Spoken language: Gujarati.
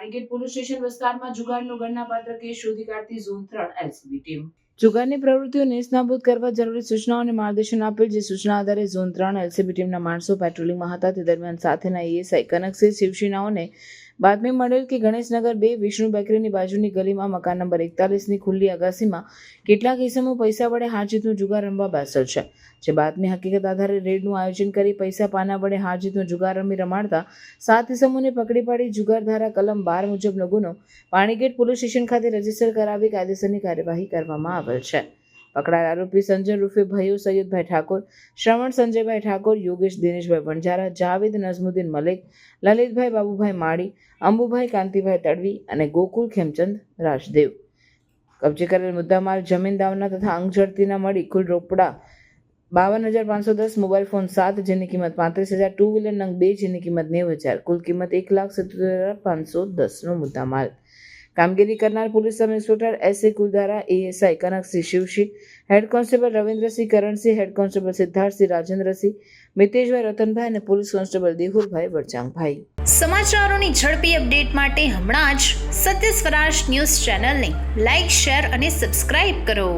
પાણીગેટ પોલીસ સ્ટેશન વિસ્તારમાં જુગારનો ગણનાપાત્ર કેસ શોધી કાઢતી ઝોન ત્રણ એલસીબી ટીમ. જુગારની પ્રવૃત્તિઓ નેસ્તનાબૂદ કરવા જરૂરી સૂચનાઓ અને માર્ગદર્શન આપેલ જે સૂચના આધારે ઝોન ત્રણ એલસીબી ટીમના માણસો, પેટ્રોલિંગમાં હતા, તે દરમિયાન સાથેના એએસઆઈ કનકસિંહ શિવશીનાઓને બાતમી મળેલ કે ગણેશનગર બે વિષ્ણુ બેકરીની બાજુની ગલીમાં મકાન નંબર એકતાલીસની ખુલ્લી અગાસીમાં કેટલાક ઇસમો પૈસા વડે હાજીતનું જુગાર રમવા બેસેલ છે. જે બાતમી હકીકત આધારે રેડનું આયોજન કરી પૈસા પાના વડે હારજીતનું જુગાર રમી રમાડતા સાત ઇસમોને પકડી પાડી જુગાર ધારા કલમ બાર મુજબનો ગુનો પાણીગેટ પોલીસ સ્ટેશન ખાતે રજિસ્ટર કરાવી કાયદેસરની કાર્યવાહી કરવામાં આવેલ છે. પકડાયેલ આરોપી સંજય રૂફે ભયુ સૈયદભાઈ ઠાકોર, શ્રવણ સંજયભાઈ ઠાકોર, યોગેશ દિનેશભાઈ વણઝારા, જાવેદ નઝમુદ્દીન મલિક, લલિતભાઈ બાબુભાઈ માળી, અંબુભાઈ કાંતિભાઈ તડવી અને ગોકુલ ખેમચંદ રાજદેવ. કબજે કરેલ મુદ્દામાલ જમીન દાવના તથા અંગ ઝડતીના મળી કુલ રોકડા બાવન હજાર પાંચસો દસ, મોબાઈલ ફોન સાત જેની કિંમત પાંત્રીસ હજાર, ટુ વ્હીલર નંગ બે જેની કિંમત નેવું હજાર, કુલ કિંમત એક લાખ સિત્તોતેર હજાર પાંચસો દસનો મુદ્દામાલ. કામગીરી કરનાર police sub inspector S A Kuldhara ASI Kanaksinh Shivsinh, head constable Ravindrasinh Karansinh, head constable Siddharthsinh Rajendrasinh, Miteshbhai Ratanbhai અને પોલીસ કોન્સ્ટેબલ દેહુરભાઈ વડચાંગભાઈ સમાચારોની ઝડપી અપડેટ માટે હમણાં જ સત્ય સ્વરાજ ન્યૂઝ ચેનલને લાઇક શેર અને સબસ્ક્રાઇબ કરો.